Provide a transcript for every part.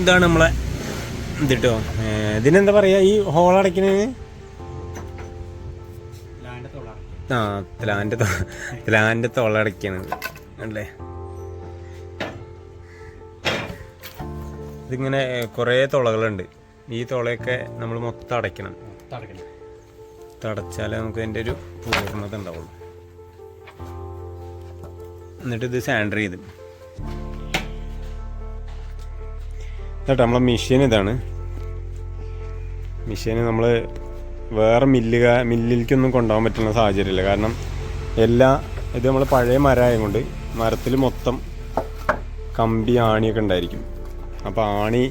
ഇതാണ് നമ്മളെ ഇത് കേട്ടോ ഇതിനെന്താ പറയാ? ഈ ഹോൾ അടയ്ക്കുന്നതിന് ആ ത്ലാന്റെ ത്ലാന്റെ തൊള്ളടയ്ക്കണത് അല്ലേ? ഇതിങ്ങനെ കുറേ തുളകളുണ്ട്. ഈ തുളയൊക്കെ നമ്മൾ മൊത്തം അടയ്ക്കണം. തടച്ചാലേ നമുക്ക് അതിന്റെ ഒരു പൂർണത ഉണ്ടാവുള്ളൂ. എന്നിട്ട് ഇത് സാൻഡർ ചെയ്ത്. കേട്ടോ നമ്മളെ മെഷീൻ ഇതാണ്. മെഷീന് നമ്മൾ വേറെ മില്ലുക മില്ലിലേക്കൊന്നും കൊണ്ടുപോകാൻ പറ്റുന്ന സാഹചര്യമില്ല. കാരണം എല്ലാ ഇത് നമ്മൾ പഴയ മരമായത് കൊണ്ട് മരത്തിൽ മൊത്തം കമ്പി ആണിയൊക്കെ ഉണ്ടായിരിക്കും. അപ്പോൾ ആണി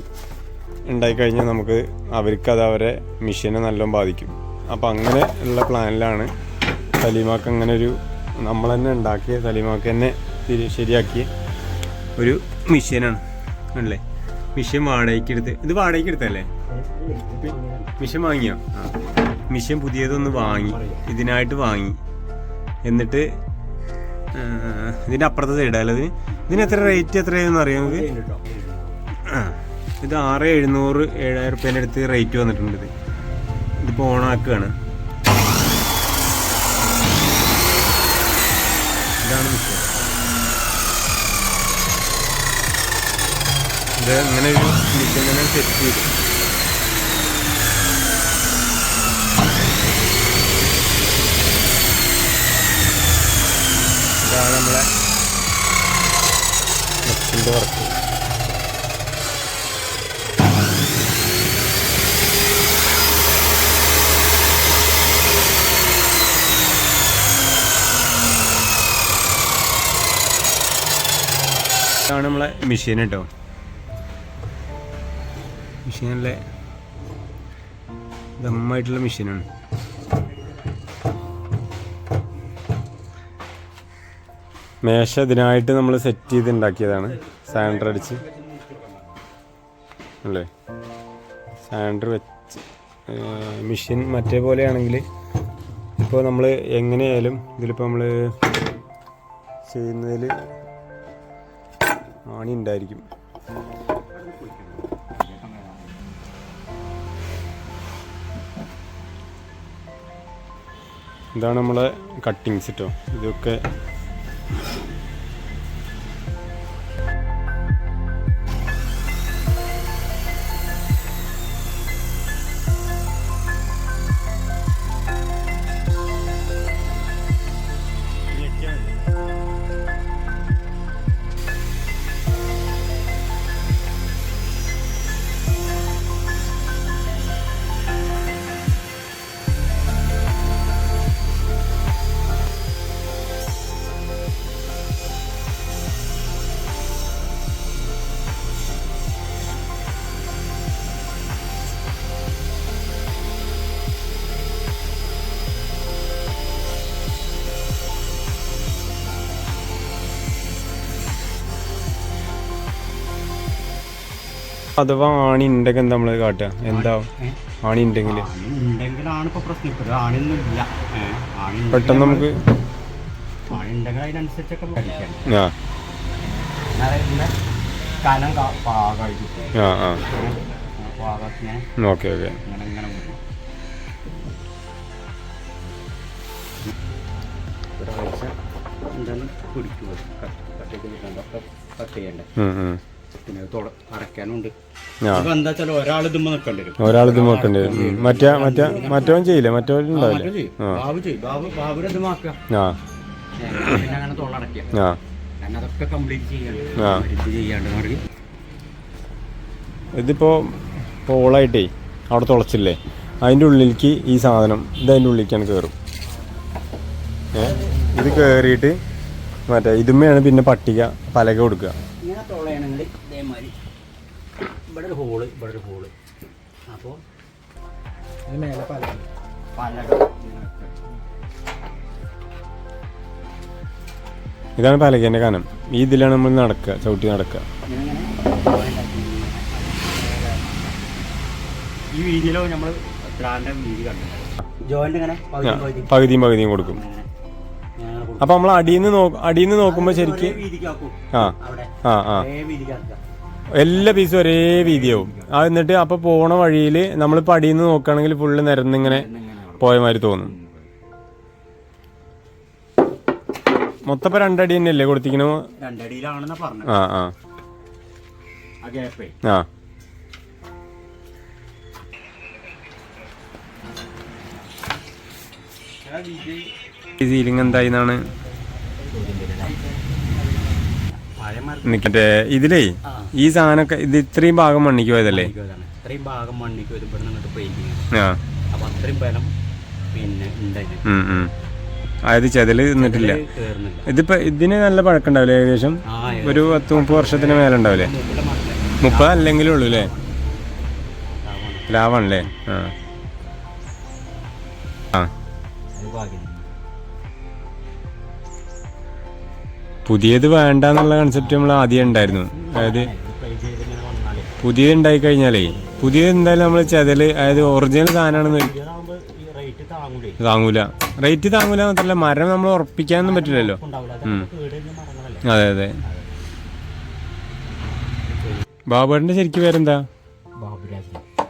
ഉണ്ടായിക്കഴിഞ്ഞാൽ നമുക്ക് അവർക്ക് അത് അവരെ മെഷീനെ നല്ലോണം ബാധിക്കും. അപ്പോൾ അങ്ങനെ ഉള്ള പ്ലാനിലാണ് സലീമാക്ക് അങ്ങനെ ഒരു നമ്മൾ തന്നെ ഉണ്ടാക്കിയ സലീമാക്ക് തന്നെ ശരിയാക്കിയ ഒരു മെഷീനാണ് അല്ലേ? മെഷീൻ വാടകയ്ക്ക് എടുത്ത് ഇത് വാടകയ്ക്ക് എടുത്തല്ലേ? മിഷൻ വാങ്ങിയോ? ആ. മിഷൻ പുതിയതൊന്ന് വാങ്ങി ഇതിനായിട്ട് വാങ്ങി. എന്നിട്ട് ഇതിന്റെ അപ്പുറത്തെ ഇടാലത് ഇത്? ഇതിന് എത്ര റേറ്റ് എത്രയാണെന്ന് അറിയാം ആ, ഇത് ആറ് എഴുന്നൂറ് ഏഴായിരം റുപ്യേന്റെ അടുത്ത് റേറ്റ് വന്നിട്ടുണ്ട് ഇത്. ഇതിപ്പോൾ ഓണാക്കുകയാണ് ഇതാണ് മിഷൻ ഇത് ഇങ്ങനെ ഒരു മിഷീൻ തന്നെ സെറ്റ് ചെയ്തു. ഇതാണ് നമ്മളെ നെക്സ്റ്റിന്റെ വർക്ക് ഇതാണ് നമ്മളെ മെഷീൻ കേട്ടോ മെഷീനിലെ ദമ്മായിട്ടുള്ള മെഷീനാണ്. മേശ ഇതിനായിട്ട് നമ്മൾ സെറ്റ് ചെയ്ത് ഉണ്ടാക്കിയതാണ്. സാൻഡർ അടിച്ച്. അല്ലേ? സാൻഡർ വെച്ച് മെഷീൻ മറ്റേ പോലെയാണെങ്കിൽ ഇപ്പോൾ നമ്മൾ എങ്ങനെയായാലും ഇതിലിപ്പോൾ നമ്മൾ ചെയ്യുന്നതിൽ ആണി ഉണ്ടായിരിക്കും ഇതാണ് നമ്മളെ കട്ടിങ്സ് കേട്ടോ ഇതൊക്കെ അഥവാ ആണി ഉണ്ടെങ്കിൽ എന്താ നമ്മൾ കാട്ടുക? എന്താ ആണി ഉണ്ടെങ്കിൽ? ഉണ്ടെങ്കിലാണ് പ്രശ്നം ഇല്ല ഏ, പെട്ടെന്ന് നമുക്ക് ആണുണ്ടെങ്കിൽ അതിനനുസരിച്ചൊക്കെ പഠിക്കാം കനം പാകമായിട്ട് ആ ആ. പാകത്തിന് ഓക്കെ ഓക്കെ. ഇങ്ങനെ ഇങ്ങനെ. ഒരാഴ്ച പിടിക്കുക കട്ട് ചെയ്യണ്ടേ? പിന്നെ തുട അടയ്ക്കാനുണ്ട് ഇപ്പൊ എന്താ വെച്ചാൽ ഒരാൾ ഇതുമ്പോ നിൽക്കേണ്ടി വരും. ഒരാൾ ഇത് നോക്കണ്ടേ ഉം. മറ്റേ മറ്റേ മറ്റവൻ ചെയ്യില്ലേ? മറ്റവൻ മറ്റേ ഉണ്ടാവില്ലേ? ചെയ്യും. ആ. ബാബു ചെയ്യും. ബാബു ബാബുരെ ഇത് മാക്കുക ആ. പിന്നെ അങ്ങനെ ആ. കാരണം അതൊക്കെ കംപ്ലീറ്റ് ചെയ്യണ്ട. ആ. ഇത് ചെയ്യാണ്ട് മാറി. ഇതിപ്പോ പോളായിട്ടേ അവിടെ തുളച്ചില്ലേ? അതിന്റെ ഉള്ളിലേക്ക് ഈ സാധനം ഇത് അതിന്റെ ഉള്ളിലേക്കാണ് കയറും ഏ? ഇത് കയറിയിട്ട് മറ്റേ ഇതുമ്മയാണ് പിന്നെ പട്ടിക പലക കൊടുക്കുക. ഇങ്ങനെ തൊള്ളയാണെങ്കിൽ ഇതേമാതിരി ഇവിടെ ഒരു ഹോൾ ഇവിടെ ഒരു ഹോൾ അപ്പോൾ മേലെ പല. ഇതാണ് പലകേന്റെ കാനം. ഈ ഇതിലാണ് നമ്മൾ നടക്കുക ചവിട്ടി നടക്കുക. ഈ വീതിയിലോ നമ്മൾ ബ്രാൻഡ് വീതി കണ്ടു ജോയിന്റ് ഇങ്ങനെ പകുതിയും പകുതിയും. കൊടുക്കും. അപ്പൊ നമ്മൾ അടിയിൽ നിന്ന് നോക്കുമ്പോ അടിയിൽ നിന്ന് ശരിക്ക് ആ ആ ആ. എല്ലാ പീസും ഒരേ വീതിയാവും. ആ എന്നിട്ട് അപ്പൊ പോണ വഴിയിൽ നമ്മളിപ്പോ അടിയിൽ നിന്ന് നോക്കുകയാണെങ്കിൽ ഫുള്ള് നിരന്നിങ്ങനെ പോയ മാതിരി തോന്നും. മൊത്തം ഇപ്പൊ രണ്ടടി തന്നെയല്ലേ കൊടുത്തിക്കണോ ആ ആ. ആ ആ. ഈ സീലിംഗ് എന്തായി എന്നാണ് മറ്റേ ഇതിലേ ഈ സാധനമൊക്കെ ഇത് ഇത്രയും ഭാഗം മണ്ണിക്ക് പോയതല്ലേ? ഇതാണ്. ഇത്രയും ഭാഗം മണ്ണിക്ക് വരും ഇവിടെ നിന്നിട്ട് പെയിന്റിങ് ആ. അപ്പൊ അത്രയും ബലം പിന്നെ ഉണ്ടായിന്. ഉം, ഉം. അതായത് ചെതൽ നിന്നിട്ടില്ല. ഇതിപ്പോ ഇതിന് നല്ല പഴക്കണ്ടാവില്ലേ ഏകദേശം? ഒരു പത്ത് മുപ്പത് വർഷത്തിന് മേലെ ഉണ്ടാവില്ലേ മുപ്പത് അല്ലെങ്കിലും ഉള്ളു അല്ലേ ലാവാണല്ലേ? ആ. ആ പുതിയത് വേണ്ട എന്നുള്ള കൺസെപ്റ്റ് നമ്മൾ ആദ്യം ഉണ്ടായിരുന്നു. അതായത് പുതിയത് ഉണ്ടായി കഴിഞ്ഞാലേ പുതിയത് എന്തായാലും നമ്മൾ ചെതൽ അതായത് ഒറിജിനൽ സാധനമാണെന്ന് താങ്ങൂലേ. റേറ്റ് താങ്ങൂല മാത്രല്ല മരം നമ്മൾ ഉറപ്പിക്കാനൊന്നും പറ്റില്ലല്ലോ. അതെ അതെ. ബാബുടെ ശരിക്കും പേരെന്താ?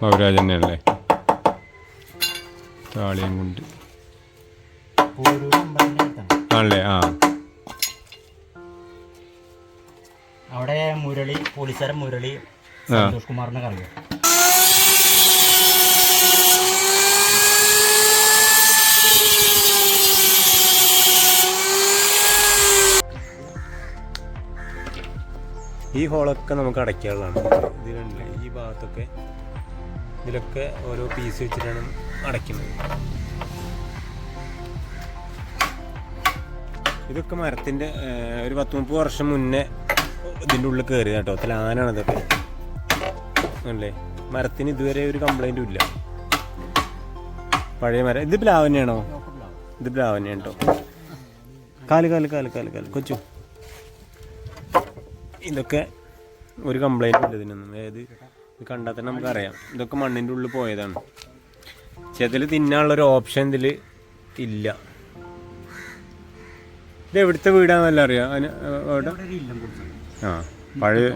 ബാബുരാജ് തന്നെയല്ലേ താളിയും കൊണ്ട് ആണല്ലേ? ആ. അവിടെ മുരളി പോലീസുകാരൻ മുരളി. സന്തോഷ് കുമാറിനെ കറിയാം ഈ ഹോളൊക്കെ നമുക്ക് അടയ്ക്കാനുള്ളതാണ്. ഇതിലുണ്ട് ഈ ഭാഗത്തൊക്കെ ഇതിലൊക്കെ ഓരോ പീസ് വെച്ചിട്ടാണ് അടയ്ക്കുന്നത്. ഇതൊക്കെ മരത്തിന്റെ ഒരു പത്ത് മുപ്പത് വർഷം മുന്നേ ഇതിന്റെ ഉള്ളിൽ കയറി കേട്ടോ. ആനാണ് ഇതൊക്കെ. അല്ലേ? മരത്തിന് ഇതുവരെ ഒരു കംപ്ലൈന്റും ഇല്ല. പഴയ മരം. ഇത് പ്ലാവ് തന്നെയാണോ? ഇത് പ്ലാവ് തന്നെയാണ് കേട്ടോ. കാൽ കാൽ കാൽ കാൽ കാൽ. കൊച്ചു. ഇതൊക്കെ ഒരു കംപ്ലൈന്റും ഇല്ല ഇതിനൊന്നും. അതായത് ഇത് കണ്ടാൽ തന്നെ നമുക്കറിയാം. ഇതൊക്കെ മണ്ണിന്റെ ഉള്ളിൽ പോയതാണ്. ചെതിൽ തിന്നാനുള്ളൊരു ഓപ്ഷൻ ഇതിൽ ഇല്ല. ഇത് എവിടുത്തെ വീടാണെന്നല്ല അറിയാം? അവിടെ ആ പഴയ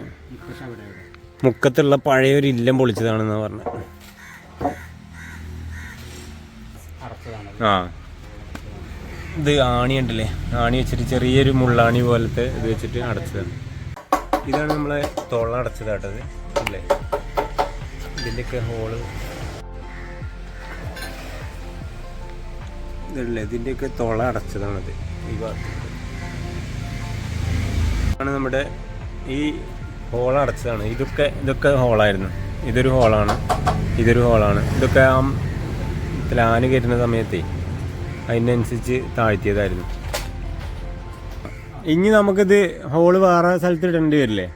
മുക്കത്തുള്ള പഴയ ഒരു ഇല്ലം പൊളിച്ചതാണെന്നാണ് പറഞ്ഞത് ആ. ഇത് ആണി ഉണ്ടല്ലേ ആണി വെച്ചിട്ട് ചെറിയൊരു മുള്ളാണി പോലത്തെ ഇത് വെച്ചിട്ട് അടച്ചതാണ്. ഇതാണ് നമ്മളെ തൊള്ള അടച്ചതാട്ടത് അല്ലേ? ഇതിന്റെയൊക്കെ ഹോൾ. ഇതല്ലേ? ഇതിന്റെയൊക്കെ തൊള അടച്ചതാണത് ഈ ഭാഗത്ത്. ആണ് നമ്മുടെ ഈ ഹോൾ അടച്ചതാണ്. ഇതൊക്കെ ഇതൊക്കെ ഹോളായിരുന്നു ഇതൊരു ഹോളാണ് ഇതൊരു ഹോളാണ് ഇതൊക്കെ ആ പ്ലാന് കയറ്റുന്ന സമയത്തേ അതിനനുസരിച്ച് താഴ്ത്തിയതായിരുന്നു. ഇനി നമുക്കിത് ഹോൾ വേറെ സ്ഥലത്ത് ഇടേണ്ടി വരില്ലേ?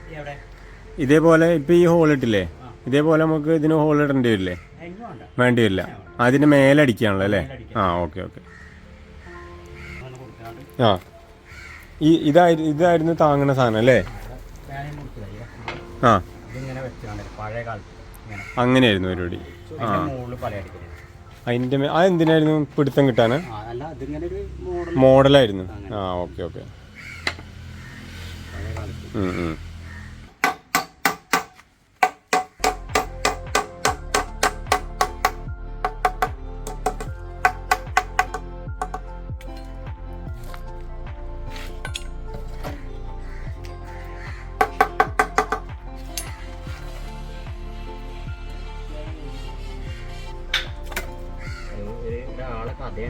ഇതേപോലെ ഇപ്പം ഈ ഹോൾ ഇട്ടില്ലേ? ഇതേപോലെ നമുക്ക് ഇതിന് ഹോൾ ഇടേണ്ടി വരില്ലേ? വേണ്ട. വരില്ല. അതിന് മേലടിക്കാണല്ലോ അല്ലേ? ആ ഓക്കെ ഓക്കെ. ആ. ഈ ഇതായിരുന്നു ഇതായിരുന്നു താങ്ങുന്ന സാധനം അല്ലേ? ആ. അങ്ങനെയായിരുന്നു പരിപാടി. ആ. അതിന്റെ അതെന്തിനായിരുന്നു പിടുത്തം കിട്ടാന് മോഡലായിരുന്നു. ആ ഓക്കെ ഓക്കെ. പഴയ